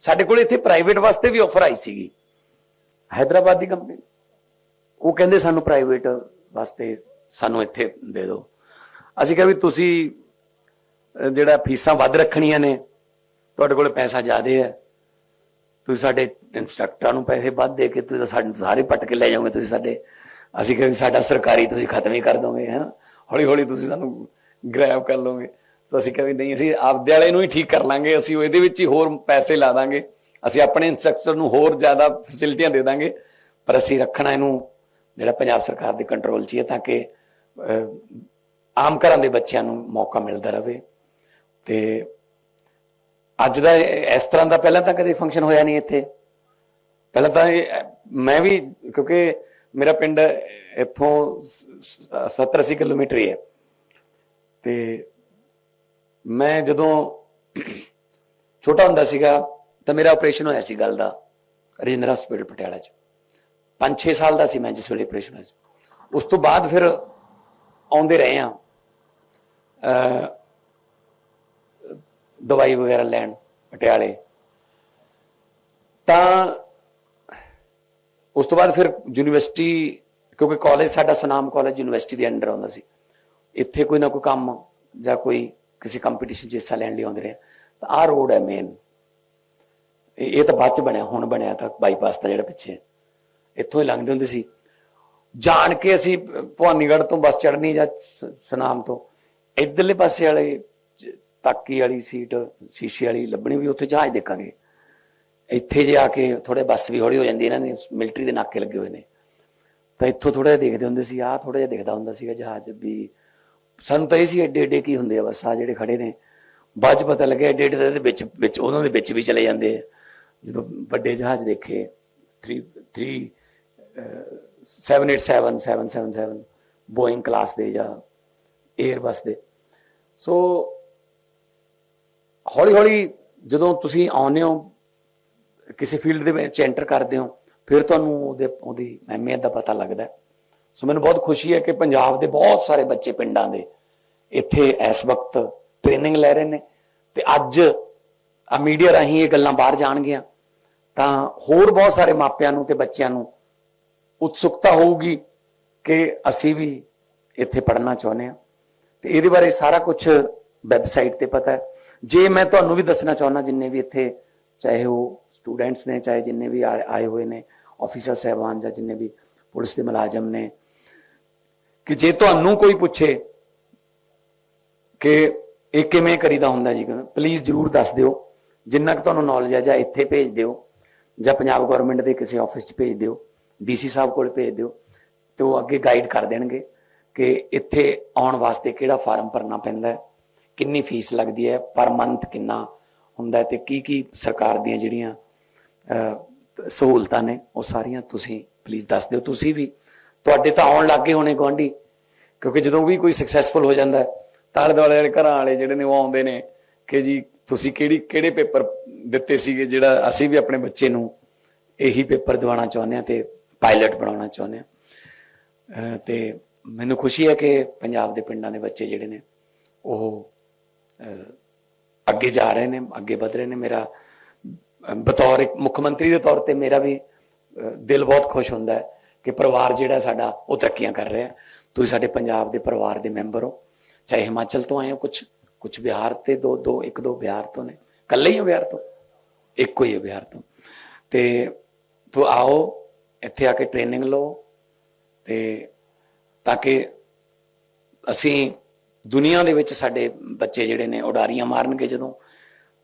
ਸਾਡੇ ਕੋਲ ਇੱਥੇ ਪ੍ਰਾਈਵੇਟ ਵਾਸਤੇ ਵੀ ਆਫਰ ਆਈ ਸੀਗੀ। ਹైదరాబాద్ ਦੀ ਕੰਪਨੀ ਉਹ ਕਹਿੰਦੇ ਸਾਨੂੰ ਪ੍ਰਾਈਵੇਟ ਵਾਸਤੇ ਸਾਨੂੰ ਇੱਥੇ ਦੇ ਦਿਓ। ਅਸੀਂ ਕਿਹਾ ਵੀ ਤੁਸੀਂ ਜਿਹੜਾ ਫੀਸਾਂ ਵੱਧ ਰੱਖਣੀਆਂ ਨੇ, ਤੁਹਾਡੇ ਕੋਲ ਪੈਸਾ ਜ਼ਿਆਦਾ ਹੈ। ਤੁਸੀਂ ਸਾਡੇ ਇਨਸਟ੍ਰਕਟਰਾਂ ਨੂੰ ਪੈਸੇ ਵੱਧ ਦੇ ਕੇ ਤੁਸੀਂ ਸਾਡੇ ਸਾਰੇ ਪੱਟ ਕੇ ਲੈ ਜਾਓਗੇ ਤੁਸੀਂ ਸਾਡੇ। ਅਸੀਂ ਕਿਹਾ ਵੀ ਸਾਡਾ ਸਰਕਾਰੀ ਤੁਸੀਂ ਖਤਮ ਹੀ ਕਰ ਦੋਗੇ ਹੈ ਹੌਲੀ ਹੌਲੀ ਤੁਸੀਂ ਸਾਨੂੰ ਗ੍ਰੈਬ ਕਰ ਲੋਗੇ ਤਾਂ ਅਸੀਂ ਕਿਹਾ ਵੀ ਨਹੀਂ, ਅਸੀਂ ਆਪਦੇ ਵਾਲੇ ਨੂੰ ਹੀ ਠੀਕ ਕਰ ਲਾਂਗੇ, ਅਸੀਂ ਇਹਦੇ ਵਿੱਚ ਹੀ ਹੋਰ ਪੈਸੇ ਲਾ ਦਾਂਗੇ, ਅਸੀਂ ਆਪਣੇ ਇੰਸਟ੍ਰਕਟਰ ਨੂੰ ਹੋਰ ਜ਼ਿਆਦਾ ਫੈਸਿਲਿਟੀਆਂ ਦੇ ਦਾਂਗੇ, ਪਰ ਅਸੀਂ ਰੱਖਣਾ ਇਹਨੂੰ ਜਿਹੜਾ ਪੰਜਾਬ ਸਰਕਾਰ ਦੇ ਕੰਟਰੋਲ 'ਚ ਹੀ ਹੈ ਤਾਂ ਕਿ ਆਮ ਘਰਾਂ ਦੇ ਬੱਚਿਆਂ ਨੂੰ ਮੌਕਾ ਮਿਲਦਾ ਰਹੇ। ਤੇ ਅੱਜ ਦਾ ਇਸ ਤਰ੍ਹਾਂ ਦਾ ਪਹਿਲਾਂ ਤਾਂ ਕਦੇ ਫੰਕਸ਼ਨ ਹੋਇਆ ਨਹੀਂ ਇੱਥੇ। ਪਹਿਲਾਂ ਤਾਂ ਮੈਂ ਵੀ, ਕਿਉਂਕਿ ਮੇਰਾ ਪਿੰਡ ਇੱਥੋਂ 70 80 ਕਿਲੋਮੀਟਰ ਹੀ ਹੈ। ਤੇ ਮੈਂ ਜਦੋਂ ਛੋਟਾ ਹੁੰਦਾ ਸੀਗਾ, ਤਾਂ ਮੇਰਾ ਆਪਰੇਸ਼ਨ ਹੋਇਆ ਸੀ ਗੱਲ ਦਾ, ਰਜਿੰਦਰਾ ਹਸਪੀਟਲ ਪਟਿਆਲਾ 'ਚ। 5-6 ਸਾਲ ਦਾ ਸੀ ਮੈਂ ਜਿਸ ਵੇਲੇ ਆਪਰੇਸ਼ਨ ਹੋਇਆ ਸੀ। ਉਸ ਤੋਂ ਬਾਅਦ ਫਿਰ ਆਉਂਦੇ ਰਹੇ ਆ ਦਵਾਈ ਵਗੈਰਾ ਲੈਣ ਪਟਿਆਲੇ। ਤਾਂ ਉਸ ਤੋਂ ਬਾਅਦ ਫਿਰ ਯੂਨੀਵਰਸਿਟੀ, ਕਿਉਂਕਿ ਕਾਲਜ ਸਾਡਾ ਸੁਨਾਮ ਕਾਲਜ ਯੂਨੀਵਰਸਿਟੀ ਦੇ ਅੰਡਰ ਆਉਂਦਾ ਸੀ। ਇੱਥੇ ਕੋਈ ਨਾ ਕੋਈ ਕੰਮ ਜਾਂ ਕੋਈ ਕਿਸੇ ਕੰਪੀਟੀਸ਼ਨ 'ਚ ਹਿੱਸਾ ਲੈਣ ਲਈ ਆਉਂਦੇ ਰਹੇ। ਤਾਂ ਆਹ ਰੋਡ ਹੈ ਮੇਨ ਇਹ ਤਾਂ ਬਾਅਦ ਚ ਬਣਿਆ, ਹੁਣ ਬਣਿਆ ਤਾਂ ਬਾਈਪਾਸ ਦਾ ਜਿਹੜਾ ਪਿੱਛੇ। ਇੱਥੋਂ ਹੀ ਲੰਘਦੇ ਹੁੰਦੇ ਸੀ। ਜਾਣ ਕੇ ਅਸੀਂ ਭਵਾਨੀਗੜ੍ਹ ਤੋਂ ਬੱਸ ਚੜ੍ਹਨੀ ਜਾਂ ਸ- ਤੋਂ, ਇਧਰਲੇ ਪਾਸੇ ਵਾਲੇ ਤਾਕੀ ਵਾਲੀ ਸੀਟ, ਸ਼ੀਸ਼ੇ ਵਾਲੀ ਲੱਭਣੀ ਵੀ ਉੱਥੇ ਜਹਾਜ਼ ਦੇਖਾਂਗੇ। ਇੱਥੇ ਜੇ ਆ ਕੇ ਥੋੜੇ ਬੱਸ ਵੀ ਹੌਲੀ ਹੋ ਜਾਂਦੀ, ਇਹਨਾਂ ਨੇ ਮਿਲਟਰੀ ਦੇ ਨਾਕੇ ਲੱਗੇ ਹੋਏ ਨੇ। ਤਾਂ ਇੱਥੋਂ ਥੋੜਾ ਜਿਹਾ ਦੇਖਦੇ ਹੁੰਦੇ ਸੀ, ਆਹ ਥੋੜਾ ਜਿਹਾ ਦਿਖਦਾ ਹੁੰਦਾ ਸੀਗਾ ਜਹਾਜ਼ ਵੀ ਸਾਨੂੰ ਤਾਂ ਇਹ ਸੀ ਐਡੇ ਐਡੇ ਕੀ ਹੁੰਦੇ ਆ ਬਸ ਆ ਜਿਹੜੇ ਖੜੇ ਨੇ। ਬਾਅਦ ਚ ਪਤਾ ਲੱਗਿਆ ਏਡੇ ਏਡੇ ਦੇ ਵਿੱਚ ਵਿੱਚ ਉਹਨਾਂ ਦੇ ਵਿੱਚ ਵੀ ਚਲੇ ਜਾਂਦੇ ਆ। ਜਦੋਂ ਵੱਡੇ ਜਹਾਜ਼ ਦੇਖੇ 3 3 787 777 ਬੋਇੰਗ ਕਲਾਸ ਦੇ ਜਾਂ 에ਅਰਬਸ ਦੇ। ਸੋ ਹੌਲੀ ਹੌਲੀ ਜਦੋਂ ਤੁਸੀਂ ਆਉਂਦੇ ਹੋ, ਕਿਸੇ ਫੀਲਡ ਦੇ ਵਿੱਚ ਐਂਟਰ ਕਰਦੇ ਹੋ, ਫਿਰ ਤੁਹਾਨੂੰ ਉਹਦੇ, ਉਹਦੀ ਅਹਿਮੀਅਤ ਦਾ ਪਤਾ ਲੱਗਦਾ। ਹੈ। ਸੋ ਮੈਨੂੰ ਬਹੁਤ ਖੁਸ਼ੀ ਹੈ ਕਿ ਪੰਜਾਬ ਦੇ ਬਹੁਤ ਸਾਰੇ ਬੱਚੇ ਪਿੰਡਾਂ ਦੇ ਇੱਥੇ ਇਸ ਵਕਤ ਟ੍ਰੇਨਿੰਗ ਲੈ ਰਹੇ ਨੇ ਤੇ ਅੱਜ ਆ ਮੀਡੀਆ ਰਾਹੀਂ ਇਹ ਗੱਲਾਂ ਬਾਹਰ ਜਾਣਗੀਆਂ। ਤਾਂ ਹੋਰ ਬਹੁਤ ਸਾਰੇ ਮਾਪਿਆਂ ਨੂੰ ਤੇ ਬੱਚਿਆਂ ਨੂੰ ਉਤਸੁਕਤਾ ਹੋਊਗੀ ਕਿ ਅਸੀਂ ਵੀ ਇੱਥੇ ਪੜ੍ਹਨਾ ਚਾਹੁੰਦੇ ਹਾਂ। ਤੇ ਇਹਦੇ ਬਾਰੇ ਸਾਰਾ ਕੁਝ ਵੈਬਸਾਈਟ ਤੇ ਪਤਾ ਹੈ। ਜੇ ਮੈਂ ਤੁਹਾਨੂੰ ਵੀ ਦੱਸਣਾ ਚਾਹੁੰਦਾ, ਜਿੰਨੇ ਵੀ ਇੱਥੇ ਚਾਹੇ ਉਹ ਸਟੂਡੈਂਟਸ ਨੇ, ਚਾਹੇ ਜਿੰਨੇ ਵੀ ਆਏ ਹੋਏ ਨੇ ਆਫੀਸਰ ਸਹਿਬਾਨ ਜਾਂ ਜਿੰਨੇ ਵੀ ਪੁਲਿਸ ਦੇ ਮੁਲਾਜ਼ਮ ਨੇ ਕਿ ਜੇ ਤੁਹਾਨੂੰ ਕੋਈ ਪੁੱਛੇ ਕਿ ਇਹ ਕਿਵੇਂ ਕਰੀਦਾ ਹੁੰਦਾ ਜੀ ਪਲੀਜ਼ ਜਰੂਰ ਦੱਸ ਦਿਓ। ਜਿੰਨਾ ਕਿ ਤੁਹਾਨੂੰ ਨੌਲੇਜ ਹੈ ਜਾਂ ਇੱਥੇ ਭੇਜ ਦਿਓ, ਜਾਂ ਪੰਜਾਬ ਗਵਰਨਮੈਂਟ ਦੇ ਕਿਸੇ ਆਫਿਸ 'ਚ ਭੇਜ ਦਿਓ ਡੀਸੀ ਸਾਹਿਬ ਕੋਲ ਭੇਜ ਦਿਓ, ਤੇ ਉਹ ਅੱਗੇ ਗਾਈਡ ਕਰ ਦੇਣਗੇ ਕਿ ਇੱਥੇ ਆਉਣ ਵਾਸਤੇ ਕਿਹੜਾ ਫਾਰਮ ਭਰਨਾ ਪੈਂਦਾ ਹੈ, ਕਿੰਨੀ ਫੀਸ ਲੱਗਦੀ ਹੈ ਪਰ ਮੰਥ ਕਿੰਨਾ ਹੁੰਦਾ ਹੈ, ਤੇ ਕੀ ਕੀ ਸਰਕਾਰ ਦੀਆਂ ਜਿਹੜੀਆਂ ਸਹੂਲਤਾਂ ਨੇ, ਉਹ ਸਾਰੀਆਂ ਤੁਸੀਂ ਪਲੀਜ਼ ਦੱਸ ਦਿਓ। ਤੁਸੀਂ ਵੀ ਤੁਹਾਡੇ ਤਾਂ ਆਉਣ ਲੱਗੇ ਹੋਣੇ ਗਵਾਂਢੀ ਕਿਉਂਕਿ ਜਦੋਂ ਵੀ ਕੋਈ ਸਕਸੈਸਫੁਲ ਹੋ ਜਾਂਦਾ ਹੈ ਤਾਂ ਆਲੇ ਦੁਆਲੇ ਵਾਲੇ ਘਰਾਂ ਵਾਲੇ ਜਿਹੜੇ ਨੇ ਉਹ ਆਉਂਦੇ ਨੇ ਕਿ ਜੀ ਤੁਸੀਂ ਕਿਹੜੀ ਕਿਹੜੇ ਪੇਪਰ ਦਿੱਤੇ ਸੀਗੇ ਜਿਹੜਾ ਅਸੀਂ ਵੀ ਆਪਣੇ ਬੱਚੇ ਨੂੰ ਇਹੀ ਪੇਪਰ ਦਿਵਾਉਣਾ ਚਾਹੁੰਦੇ ਹਾਂ ਤੇ ਪਾਇਲਟ ਬਣਾਉਣਾ ਚਾਹੁੰਦੇ ਹਾਂ। ਤੇ ਮੈਨੂੰ ਖੁਸ਼ੀ ਹੈ ਕਿ ਪੰਜਾਬ ਦੇ ਪਿੰਡਾਂ ਦੇ ਬੱਚੇ ਜਿਹੜੇ ਨੇ ਉਹ ਅਹ, ਅੱਗੇ ਜਾ ਰਹੇ ਨੇ ਅੱਗੇ ਵਧ ਰਹੇ ਨੇ। ਮੇਰਾ ਬਤੌਰ ਇੱਕ ਮੁੱਖ ਮੰਤਰੀ ਦੇ ਤੌਰ ਤੇ ਮੇਰਾ ਵੀ ਦਿਲ ਬਹੁਤ ਖੁਸ਼ ਹੁੰਦਾ ਹੈ। ਕਿ ਪਰਿਵਾਰ ਜਿਹੜਾ ਸਾਡਾ, ਉਹ ਤਰੱਕੀਆਂ ਕਰ ਰਿਹਾ ਤੁਸੀਂ ਸਾਡੇ ਪੰਜਾਬ ਦੇ ਪਰਿਵਾਰ ਦੇ ਮੈਂਬਰ ਹੋ। ਚਾਹੇ ਹਿਮਾਚਲ ਤੋਂ ਆਏ ਹੋ ਕੁਝ ਕੁਝ ਬਿਹਾਰ ਤੇ ਦੋ ਦੋ, ਇੱਕ ਦੋ ਬਿਹਾਰ ਤੋਂ ਨੇ। ਕੱਲੇ ਹੀ ਹੋ ਬਿਹਾਰ ਤੋਂ? ਇੱਕੋ ਹੀ ਹੈ ਬਿਹਾਰ ਤੋਂ। ਤੇ ਤੋ ਆਓ, ਇੱਥੇ ਆ ਕੇ ਟ੍ਰੇਨਿੰਗ ਲਓ। ਤੇ ਤਾਂ ਕਿ ਅਸੀਂ ਦੁਨੀਆ ਦੇ ਵਿੱਚ ਸਾਡੇ ਬੱਚੇ ਜਿਹੜੇ ਨੇ, ਉਡਾਰੀਆਂ ਮਾਰਨਗੇ ਜਦੋਂ।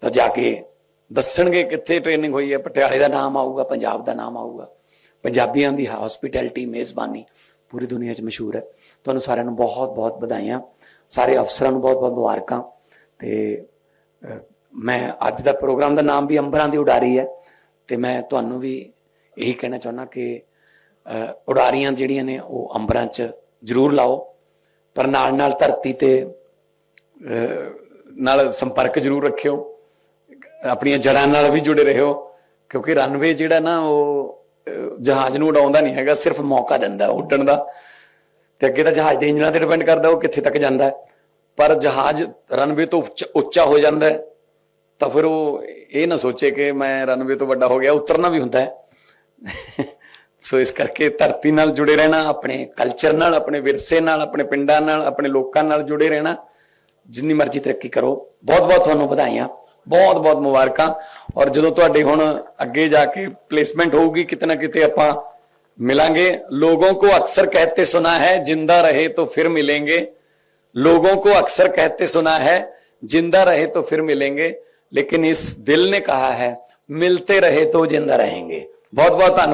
ਤਾਂ ਜਾ ਕੇ ਦੱਸਣਗੇ ਕਿੱਥੇ ਟ੍ਰੇਨਿੰਗ ਹੋਈ ਹੈ। ਪਟਿਆਲੇ ਦਾ ਨਾਮ ਆਊਗਾ, ਪੰਜਾਬ ਦਾ ਨਾਮ ਆਊਗਾ। ਪੰਜਾਬੀਆਂ ਦੀ ਹਸਪਿਟੈਲਿਟੀ ਮੇਜ਼ਬਾਨੀ ਪੂਰੀ ਦੁਨੀਆ 'ਚ ਮਸ਼ਹੂਰ ਹੈ। ਤੁਹਾਨੂੰ ਸਾਰਿਆਂ ਨੂੰ ਬਹੁਤ ਬਹੁਤ ਵਧਾਈਆਂ। ਸਾਰੇ ਅਫਸਰਾਂ ਨੂੰ ਬਹੁਤ ਬਹੁਤ ਮੁਬਾਰਕਾਂ। ਤੇ ਮੈਂ ਅੱਜ ਦਾ ਪ੍ਰੋਗਰਾਮ ਦਾ ਨਾਮ ਵੀ ਅੰਬਰਾਂ ਦੀ ਉਡਾਰੀ ਹੈ। ਤੇ ਮੈਂ ਤੁਹਾਨੂੰ ਵੀ ਇਹੀ ਕਹਿਣਾ ਚਾਹੁੰਦਾ ਕਿ ਉਡਾਰੀਆਂ ਜਿਹੜੀਆਂ ਨੇ ਉਹ ਅੰਬਰਾਂ 'ਚ ਜ਼ਰੂਰ ਲਾਓ। ਪਰ ਨਾਲ ਨਾਲ ਧਰਤੀ ਤੇ ਨਾਲ ਸੰਪਰਕ ਜ਼ਰੂਰ ਰੱਖਿਓ। ਆਪਣੀਆਂ ਜੜਾਂ ਨਾਲ ਵੀ ਜੁੜੇ ਰਹੋ। ਕਿਉਂਕਿ ਰਨਵੇ ਜਿਹੜਾ ਨਾ ਉਹ ਜਹਾਜ਼ ਨੂੰ ਉਡਾਉਂਦਾ ਨਹੀਂ ਹੈਗਾ, ਸਿਰਫ ਮੌਕਾ ਦਿੰਦਾ ਉੱਡਣ ਦਾ। ਤੇ ਅੱਗੇ ਤਾਂ ਜਹਾਜ਼ ਦੇ ਇੰਜਨਾਂ ਤੇ ਡਿਪੈਂਡ ਕਰਦਾ, ਉਹ ਕਿੱਥੇ ਤੱਕ ਜਾਂਦਾ ਹੈ। ਪਰ ਜਹਾਜ਼ ਰਨਵੇ ਤੋਂ ਉੱਚਾ ਹੋ ਜਾਂਦਾ ਹੈ, ਤਾਂ ਫਿਰ ਉਹ ਇਹ ਨਾ ਸੋਚੇ ਕਿ ਮੈਂ ਰਨਵੇ ਤੋਂ ਵੱਡਾ ਹੋ ਗਿਆ, ਉਤਰਨਾ ਵੀ ਹੁੰਦਾ ਹੈ। ਸੋ ਇਸ ਕਰਕੇ ਧਰਤੀ ਨਾਲ ਜੁੜੇ ਰਹਿਣਾ, ਆਪਣੇ ਕਲਚਰ ਨਾਲ, ਆਪਣੇ ਵਿਰਸੇ ਨਾਲ, ਆਪਣੇ ਪਿੰਡਾਂ ਨਾਲ, ਆਪਣੇ ਲੋਕਾਂ ਨਾਲ ਜੁੜੇ ਰਹਿਣਾ, ਜਿੰਨੀ ਮਰਜ਼ੀ ਤਰੱਕੀ ਕਰੋ। ਬਹੁਤ ਬਹੁਤ ਤੁਹਾਨੂੰ ਵਧਾਈਆਂ। ਬਹੁਤ ਬਹੁਤ ਮੁਬਾਰਕਾਂ ਔਰ ਜਦੋਂ ਤੁਹਾਡੇ ਹੁਣ ਅੱਗੇ ਜਾ ਕੇ ਪਲੇਸਮੈਂਟ ਹੋਊਗੀ ਕਿਤੇ ਨਾ ਕਿਤੇ ਆਪਾਂ मिलेंगे लोगों को अक्सर कहते सुना है जिंदा रहे तो फिर मिलेंगे लोगों को अक्सर कहते सुना है जिंदा रहे तो फिर मिलेंगे लेकिन इस दिल ने कहा है मिलते रहे तो जिंदा रहेंगे बहुत बहुत धन्यवाद